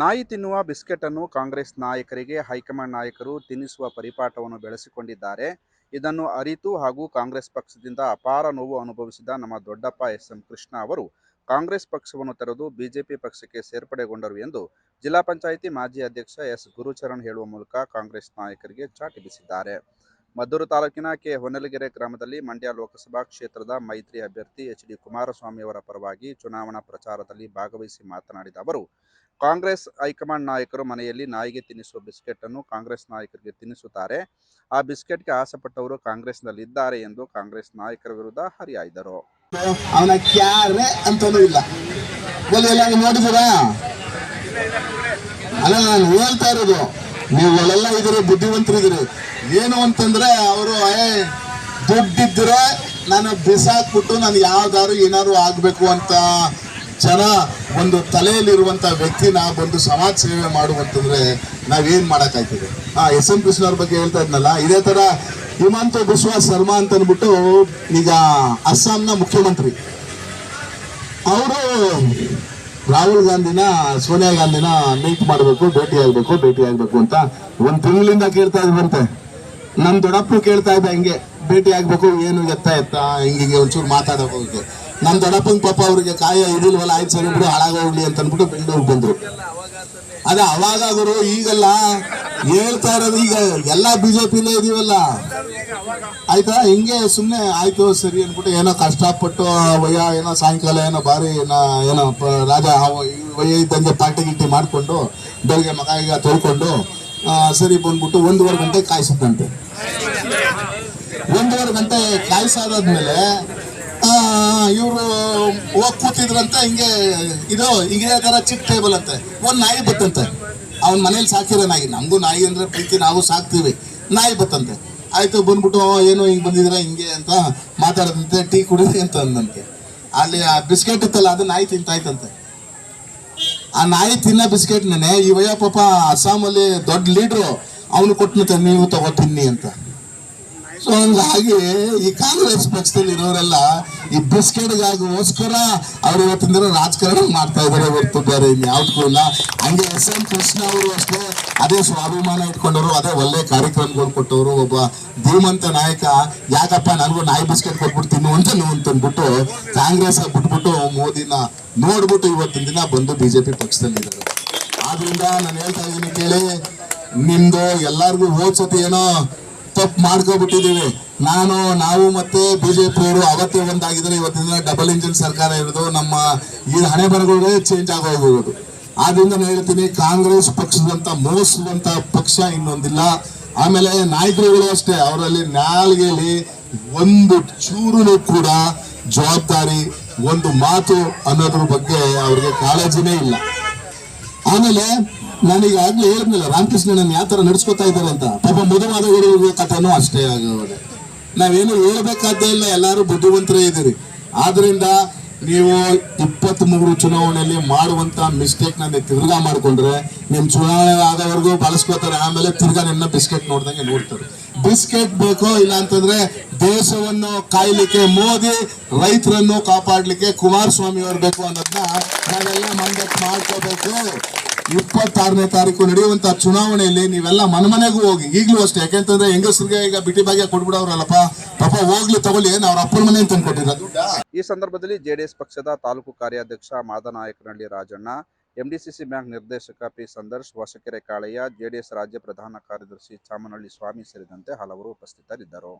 ನಾಯಿ ತಿನ್ನುವ ಬಿಸ್ಕೆಟ್ ಅನ್ನು ಕಾಂಗ್ರೆಸ್ ನಾಯಕರಿಗೆ, ಹೈಕಮಾಂಡ್ ನಾಯಕರು ತಿನ್ನಿಸುವ ಪರಿಪಾಠವನ್ನು ಬೆಳೆಸಿಕೊಂಡಿದ್ದಾರೆ. ಇದನ್ನು ಅರಿತು ಹಾಗೂ ಕಾಂಗ್ರೆಸ್ ಪಕ್ಷದಿಂದ ಅಪಾರ ನೋವು ಅನುಭವಿಸಿದ ನಮ್ಮ ದೊಡ್ಡಪ್ಪ ಎಸ್ ಎಂ ಕೃಷ್ಣ ಅವರು, ಕಾಂಗ್ರೆಸ್ ಪಕ್ಷವನ್ನು ತೊರೆದು ಬಿಜೆಪಿ ಪಕ್ಷಕ್ಕೆ ಸೇರ್ಪಡೆಗೊಂಡರು ಎಂದು ಜಿಲ್ಲಾ ಪಂಚಾಯಿತಿ ಮಾಜಿ ಅಧ್ಯಕ್ಷ ಎಸ್ ಗುರುಚರಣ್ ಹೇಳುವ ಮೂಲಕ ಕಾಂಗ್ರೆಸ್ ನಾಯಕರಿಗೆ ಚಾಟಿ ಬೀಸಿದ್ದಾರೆ. ಮದ್ದೂರು ತಾಲೂಕಿನ ಕೆ. ಹೊನಲಗೆರೆ ಗ್ರಾಮದಲ್ಲಿ ಮಂಡ್ಯ ಲೋಕಸಭಾ ಕ್ಷೇತ್ರದ ಮೈತ್ರಿ ಅಭ್ಯರ್ಥಿ ಎಚ್. ಡಿ. ಕುಮಾರಸ್ವಾಮಿ ಅವರ ಪರವಾಗಿ ಚುನಾವಣಾ ಪ್ರಚಾರದಲ್ಲಿ ಭಾಗವಹಿಸಿ ಮಾತನಾಡಿದ ಅವರು, ಕಾಂಗ್ರೆಸ್ ಹೈಕಮಾಂಡ್ ನಾಯಕರು ಮನೆಯಲ್ಲಿ ನಾಯಿಗೆ ತಿನ್ನಿಸುವ ಬಿಸ್ಕೆಟ್ ಅನ್ನು ಕಾಂಗ್ರೆಸ್ ನಾಯಕರಿಗೆ ತಿನ್ನಿಸುತ್ತಾರೆ. ಆ ಬಿಸ್ಕೆಟ್ಗೆ ಆಸೆಪಟ್ಟವರು ಕಾಂಗ್ರೆಸ್ನಲ್ಲಿದ್ದಾರೆ ಎಂದು ಕಾಂಗ್ರೆಸ್ ನಾಯಕರ ವಿರುದ್ಧ ಹರಿಯಾಯ್ದರು ಅಲ್ಲ, ನಾನು ಹೇಳ್ತಾ ಇರೋದು ನೀವು ಇದ್ರೆ ಬುದ್ಧಿವಂತರಿದ್ರಿ ಏನು ಅಂತಂದ್ರೆ ಅವರು, ಏ, ದುಡ್ಡಿದ್ರೆ ನಾನು ಬಿಸಾಕ್ಬಿಟ್ಟು ನಾನು ಯಾವ್ದಾದ್ರು ಏನಾದ್ರು ಆಗ್ಬೇಕು ಅಂತ. ಜನ ಒಂದು ತಲೆಯಲ್ಲಿರುವಂತ ವ್ಯಕ್ತಿನ ಬಂದು ಸಮಾಜ ಸೇವೆ ಮಾಡುವಂತಂದ್ರೆ ನಾವೇನ್ ಮಾಡಕ್ಕಾಯ್ತದೆ ಆ, ಎಸ್. ಎಂ. ಕೃಷ್ಣ ಅವ್ರ ಬಗ್ಗೆ ಹೇಳ್ತಾ ಇದ್ನಲ್ಲ, ಇದೇ ತರ ಹಿಮಂತ ಬಿಸ್ವಾ ಶರ್ಮಾ ಅಂತ ಅಂದ್ಬಿಟ್ಟು ಈಗ ಅಸ್ಸಾಂನ ಮುಖ್ಯಮಂತ್ರಿ. ಅವರು ರಾಹುಲ್ ಗಾಂಧಿನ, ಸೋನಿಯಾ ಗಾಂಧಿನ ಮೀಟ್ ಮಾಡಬೇಕು, ಭೇಟಿ ಆಗ್ಬೇಕು ಭೇಟಿ ಆಗ್ಬೇಕು ಅಂತ ಒಂದ್ ತಿಂಗಳಿಂದ ಕೇಳ್ತಾ ಇದ್ವಂತೆ ನಮ್ ದೊಡಪ್ಪು ಕೇಳ್ತಾ ಇದ್ದ, ಹಂಗೆ ಭೇಟಿ ಆಗ್ಬೇಕು, ಏನು ಎತ್ತ ಎತ್ತ, ಹಿಂಗೆ ಒಂಚೂರು ಮಾತಾಡಕ್ ಹೋಗುತ್ತೆ ನಮ್ ದೊಡ್ಡಪ್ಪನ ಪಾಪ ಅವ್ರಿಗೆ ಕಾಯ ಇದಿಲ್ವಲ್ಲ, ಆಯ್ತು ಸರಿ ಬಿಡು, ಹಾಳಾಗೋಗ್ಲಿ ಅಂತ ಅಂದ್ಬಿಟ್ಟು ಬೆಂಗಳೂರು ಬಂದ್ರು. ಅದ ಅವಾಗ ಗುರು, ಈಗಲ್ಲ ಹೇಳ್ತಾ ಇರೋದು ಈಗ ಎಲ್ಲಾ ಬಿಜೆಪಿಲೇ ಇದೀವಲ್ಲ. ಆಯ್ತಾ? ಹಿಂಗೆ ಸುಮ್ಮನೆ ಆಯ್ತು, ಸರಿ ಅನ್ಬಿಟ್ಟು ಏನೋ ಕಷ್ಟಪಟ್ಟು ವಯ, ಏನೋ ಸಾಯಂಕಾಲ, ಏನೋ ಬಾರಿ, ಏನೋ ಏನೋ ರಾಜ ವಯ ಇದ್ದಂಗೆ ಪಾರ್ಟಿ ಗಿಟ್ಟಿ ಮಾಡಿಕೊಂಡು ಬೆಳಗ್ಗೆ ಮಗ ಈಗ ತೊಳ್ಕೊಂಡು ಸರಿ ಬಂದ್ಬಿಟ್ಟು ಒಂದೂವರೆ ಗಂಟೆ ಕಾಯಿಸಿದ್ದಂತೆ. ಒಂದೂವರೆ ಗಂಟೆ ಕಾಯಿಸಾದಾದ್ಮೇಲೆ ಇವರು ಹೋಗಿ ಕೂತಿದ್ರಂತೆ, ಹಿಂಗೆ ಇದು ಇದೇ ತರ ಚಿಕ್ಕ ಟೇಬಲ್ ಅಂತೆ. ಒಂದು ನಾಯಿ ಬತ್ತಂತೆ. ಅವ್ನ ಮನೇಲಿ ಸಾಕಿರೋ ನಾಯಿ. ನಮಗೂ ನಾಯಿ ಅಂದ್ರೆ ಪ್ರೀತಿ, ನಾವು ಸಾಕ್ತೀವಿ. ನಾಯಿ ಬತ್ತಂತೆ. ಆಯಿತು, ಬಂದ್ಬಿಟ್ಟು ಏನು ಹಿಂಗ್ ಬಂದಿದ್ರ ಹಿಂಗೆ ಅಂತ ಮಾತಾಡದಂತೆ, ಟೀ ಕುಡಿದ್ರಿ ಅಂತ ಅಂದಂತೆ ಅಲ್ಲಿ ಆ ಬಿಸ್ಕೆಟ್ ಇತ್ತಲ್ಲ, ಅದು ನಾಯಿ ತಿಂತಾಯ್ತಂತೆ. ಆ ನಾಯಿ ತಿನ್ನ ಬಿಸ್ಕೆಟ್ ನೆನೆ ಈ ವಯ್ಯ ಪಾಪ ಅಸ್ಸಾಮಲ್ಲಿ ದೊಡ್ಡ ಲೀಡ್ರು, ಅವನು ಕೊಟ್ಟನಂತೆ ನೀವು ತಗೋ, ತಿನ್ನಿ ಅಂತ. ಸೊ ಹಂಗಾಗಿ ಈ ಕಾಂಗ್ರೆಸ್ ಪಕ್ಷದಲ್ಲಿ ಇರೋರೆಲ್ಲ ಈ ಬಿಸ್ಕೆಟ್ಗಾಗೋಸ್ಕರ ಅವ್ರು ಇವತ್ತಿನ ದಿನ ರಾಜಕಾರಣ ಮಾಡ್ತಾ ಇದಾರೆ ಹೊರತು ಬೇರೆ ಇನ್ಯಾವ್ದಕ್ಕೂ ಇಲ್ಲ. ಹಂಗೆ ಎಸ್ ಎಂ ಕೃಷ್ಣ ಅವರು ಅಷ್ಟೇ ಅದೇ ಸ್ವಾಭಿಮಾನ ಇಟ್ಕೊಂಡವರು, ಅದೇ ಒಳ್ಳೆ ಕಾರ್ಯಕ್ರಮಗಳು ಕೊಟ್ಟವರು. ಒಬ್ಬ ಧೀಮಂತ ನಾಯಕ, ಯಾಕಪ್ಪ ನನಗೂ ನಾಯಿ ಬಿಸ್ಕೆಟ್ ಕೊಟ್ಬಿಟ್ಟು ತಿನ್ನು ಅಂತ ಅಂತಂದ್ಬಿಟ್ಟು ಕಾಂಗ್ರೆಸ್ ಬಿಟ್ಬಿಟ್ಟು ಮೋದಿನ ನೋಡ್ಬಿಟ್ಟು ಇವತ್ತಿನ ದಿನ ಬಂದು ಬಿಜೆಪಿ ಪಕ್ಷದಲ್ಲಿದ್ದಾರೆ ಆದ್ರಿಂದ ನಾನು ಹೇಳ್ತಾ ಇದ್ದೀನಿ ಕೇಳಿ, ನಿಮ್ದು ಎಲ್ಲಾರ್ಗು ಹೋದ್ ಸತಿ ಏನೋ ತಪ್ಪು ಮಾಡ್ಕೊಬಿಟ್ಟಿದ್ದೀವಿ. ನಾನು, ನಾವು ಮತ್ತೆ ಬಿಜೆಪಿ ಅವರು ಅವತ್ತೇ ಒಂದಾಗಿದ್ರೆ ಇವತ್ತಿನ ಡಬಲ್ ಇಂಜಿನ್ ಸರ್ಕಾರ ಇರೋದು ನಮ್ಮ ಈ ಹಣೆ ಬರಗಳೇ ಚೇಂಜ್ ಆಗೋ ಆದ್ರಿಂದ ನಾನು ಹೇಳ್ತೀನಿ, ಕಾಂಗ್ರೆಸ್ ಪಕ್ಷದಂತ ಮೋಸದಂತ ಪಕ್ಷ ಇನ್ನೊಂದಿಲ್ಲ. ಆಮೇಲೆ ನಾಯಕರುಗಳು ಅಷ್ಟೇ, ಅವರಲ್ಲಿ ನಾಲ್ಗೆಯಲ್ಲಿ ಒಂದು ಚೂರು ಕೂಡ ಜವಾಬ್ದಾರಿ, ಒಂದು ಮಾತು ಅನ್ನೋದ್ರ ಬಗ್ಗೆ ಅವ್ರಿಗೆ ಕಾಳಜಿನೇ ಇಲ್ಲ. ಆಮೇಲೆ ನಾನೀಗ ಆಗ್ಲೇ ಹೇಳಿದ್ನಲ್ಲ ರಾಮಕೃಷ್ಣನ ಯಾವ ತರ ನಡ್ಸ್ಕೊತಾ ಇದ್ದಾರೆ ಅಂತ. ಪಾಪ ಮಧುವಾದಗಳು ಕಥೆನೂ ಅಷ್ಟೇ ಆಗೋದೆ ನಾವೇನು ಹೇಳಬೇಕಾದ್ದೇ ಇಲ್ಲ, ಎಲ್ಲಾರು ಬುದ್ಧಿವಂತರೇ ಇದ್ದೀರಿ. ಆದ್ರಿಂದ ನೀವು ಇಪ್ಪತ್ತ್ ಮೂರು ಚುನಾವಣೆಯಲ್ಲಿ ಮಾಡುವಂತ ಮಿಸ್ಟೇಕ್ ನನ್ನ ತಿರ್ಗಾ ಮಾಡ್ಕೊಂಡ್ರೆ ನಿಮ್ ಚುನಾವಣೆ ಆದವರೆಗೂ ಬಳಸ್ಕೋತಾರೆ, ಆಮೇಲೆ ತಿರ್ಗಾ ನಿನ್ನ ಬಿಸ್ಕೆಟ್ ನೋಡ್ದಂಗೆ ನೋಡ್ತಾರೆ. ಬಿಸ್ಕೆಟ್ ಬೇಕೋ ಇಲ್ಲ ಅಂತಂದ್ರೆ ದೇಶವನ್ನು ಕಾಯ್ಲಿಕ್ಕೆ ಮೋದಿ, ರೈತರನ್ನು ಕಾಪಾಡ್ಲಿಕ್ಕೆ ಕುಮಾರಸ್ವಾಮಿ ಅವ್ರು ಬೇಕು ಅನ್ನೋದನ್ನ ನಾವೆಲ್ಲ ಮಂಡಕ್ ಮಾಡ್ಕೋಬೇಕು. ಇಪ್ಪತ್ತಾರನೇ ತಾರೀಕು ನಡೆಯುವಂತ ಚುನಾವಣೆಯಲ್ಲಿ ನೀವೆಲ್ಲ ಮನಮನೆಗೂ ಹೋಗಿ, ಈಗಲೂ ಅಷ್ಟೇ. ಯಾಕೆಂತಂದ್ರೆ ಹೆಂಗಸರಿಗೆ ಈಗ ಬಿಟಿ ಬಾಗಿಯ ಕೊಟ್ಬಿಡವ್ರಲ್ಲಪ್ಪ ಪಾಪ ಹೋಗ್ಲಿ ತಗೊಳ್ಳಿ ಅವ್ರ ಅಪ್ಪನ ಮನೆ ಅಂತ ಈ ಸಂದರ್ಭದಲ್ಲಿ ಜೆಡಿಎಸ್ ಪಕ್ಷದ ತಾಲೂಕು ಕಾರ್ಯಾಧ್ಯಕ್ಷ ಮಾದನಾಯಕನಹಳ್ಳಿ ರಾಜಣ್ಣ ಎಂಡಿಸಿಸಿ ಬ್ಯಾಂಕ್ ನಿರ್ದೇಶಕ ಪಿ ಸಂದರ್ಶ್, ಹೊಸಕೆರೆ ಕಾಳಯ್ಯ, ಜೆಡಿಎಸ್ ರಾಜ್ಯ ಪ್ರಧಾನ ಕಾರ್ಯದರ್ಶಿ ಚಾಮನಹಳ್ಳಿ ಸ್ವಾಮಿ ಸೇರಿದಂತೆ ಹಲವರು ಉಪಸ್ಥಿತರಿದ್ದರು.